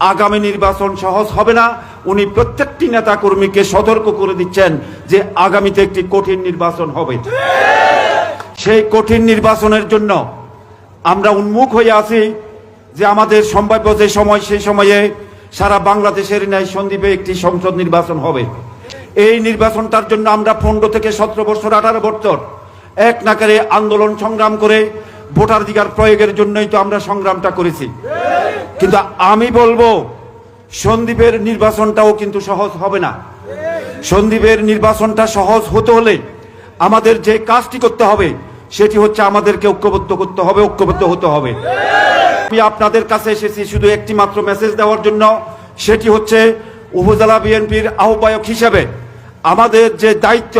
আগামী নির্বাচন সহজ হবে না। উনি প্রত্যেকটি নেতা কর্মীকে সতর্ক করে দিচ্ছেন যে আগামীতে একটি কঠিন নির্বাচন হবে। সেই কঠিন নির্বাচনের জন্য আমরা উন্মুখ হয়ে আছি যে আমাদের সম্ভাব্য যে সময়, সেই সময়ে সারা বাংলাদেশের ন্যায় সন্দীপে একটি সংসদ নির্বাচন হবে। এই নির্বাচনটার জন্য আমরা পনেরো থেকে সতেরো বছর, আঠারো বছর এক নাকারে আন্দোলন সংগ্রাম করে ভোটাধিকার প্রয়োগের জন্যই তো আমরা সংগ্রামটা করেছি। কিন্তু আমি বলব, সন্দীপের নির্বাচনটাও কিন্তু সহজ হবে না। সন্দীপের নির্বাচনটা সহজ হতে হলে আমাদের যে কাজটি করতে হবে, সেটি হচ্ছে আমাদেরকে ঐক্যবদ্ধ করতে হবে, ঐক্যবদ্ধ হতে হবে। আমি আপনাদের কাছে এসেছি শুধু একটি মাত্র মেসেজ দেওয়ার জন্য, সেটি হচ্ছে উপজেলা বিএনপির আহ্বায়ক হিসেবে আমাদের যে দায়িত্ব,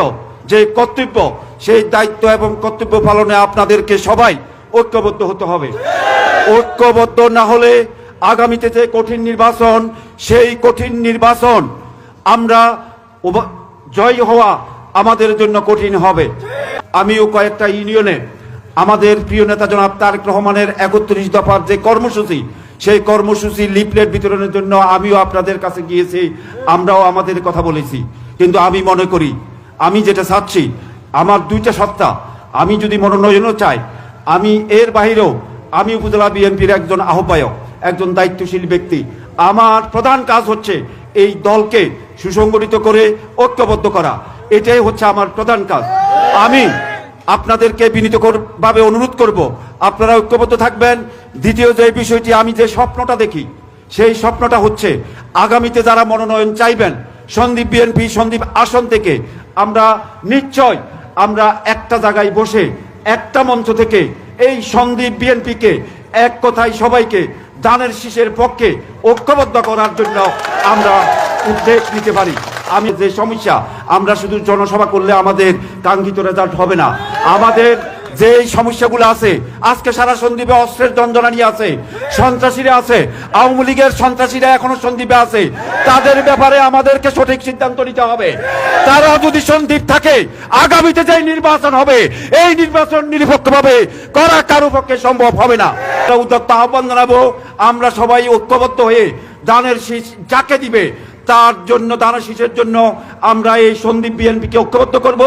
যে কর্তব্য, সেই দায়িত্ব এবং কর্তব্য পালনে আপনাদেরকে সবাই ঐক্যবদ্ধ হতে হবে। ঐক্যবদ্ধ না হলে আগামীতে যে কঠিন নির্বাচন, সেই কঠিন নির্বাচন আমরা জয় হওয়া আমাদের জন্য কঠিন হবে। আমিও কয়েকটা ইউনিয়নে আমাদের প্রিয় নেতা জনাব তারেক রহমানের একত্রিশ দফার যে কর্মসূচি, সেই কর্মসূচি লিফলেট বিতরণের জন্য আমিও আপনাদের কাছে গিয়েছি, আমরাও আমাদের কথা বলেছি। কিন্তু আমি মনে করি, আমি যেটা চাচ্ছি, আমার দুইটা সত্তা, আমি যদি মনোনয়নও চাই, আমি এর বাইরেও আমি উপজেলা বিএনপির একজন আহ্বায়ক। একজন দায়িত্বশীল ব্যক্তি। আমার প্রধান কাজ হচ্ছে এই দলকে সুসংগঠিত করে ঐক্যবদ্ধ করা। এটাই হচ্ছে আমার প্রধান কাজ। আমি আপনাদেরকে বিনীত ভাবে অনুরোধ করব, আপনারা ঐক্যবদ্ধ থাকবেন। দ্বিতীয় যে বিষয়টি, আমি যে স্বপ্নটা দেখি, সেই স্বপ্নটা হচ্ছে আগামীতে যারা মনোনয়ন চাইবেন, সন্দীপ বিএনপি, সন্দীপ আসন থেকে আমরা নিশ্চয় আমরা একটা জায়গায় বসে একটা মঞ্চ থেকে এই সন্দীপ বিএনপিকে এক কথায় সবাইকে দানের শীষের পক্ষে ঐক্যবদ্ধ করার জন্য আমরা উদ্যোগ নিতে পারি। আমি যে সমস্যা, আমরা শুধু জনসভা করলে আমাদের কাঙ্ক্ষিত রেজাল্ট হবে না। আমাদের যে সমস্যাগুলো আছে, আজকে সারা সন্দীপে অস্ত্রের দ্বন্দ্বনানি আছে, সন্ত্রাসীরা আছে, আওয়ামী লীগের সন্ত্রাসীরা এখনও সন্দীপে আছে, তাদের ব্যাপারে আমাদেরকে সঠিক সিদ্ধান্ত নিতে হবে। তারা যদি সন্দীপ থাকে, আগামীতে যে নির্বাচন হবে, এই নির্বাচন নিরপেক্ষভাবে করা কারও পক্ষে সম্ভব হবে না। উদ্যোক্তা আহ্বান জানাব, আমরা সবাই ঐক্যবদ্ধ হয়ে দানের শীষ যাকে দিবে, তার জন্য, দানের শীষের জন্য আমরা এই সন্দীপ বিএনপিকে ঐক্যবদ্ধ করব।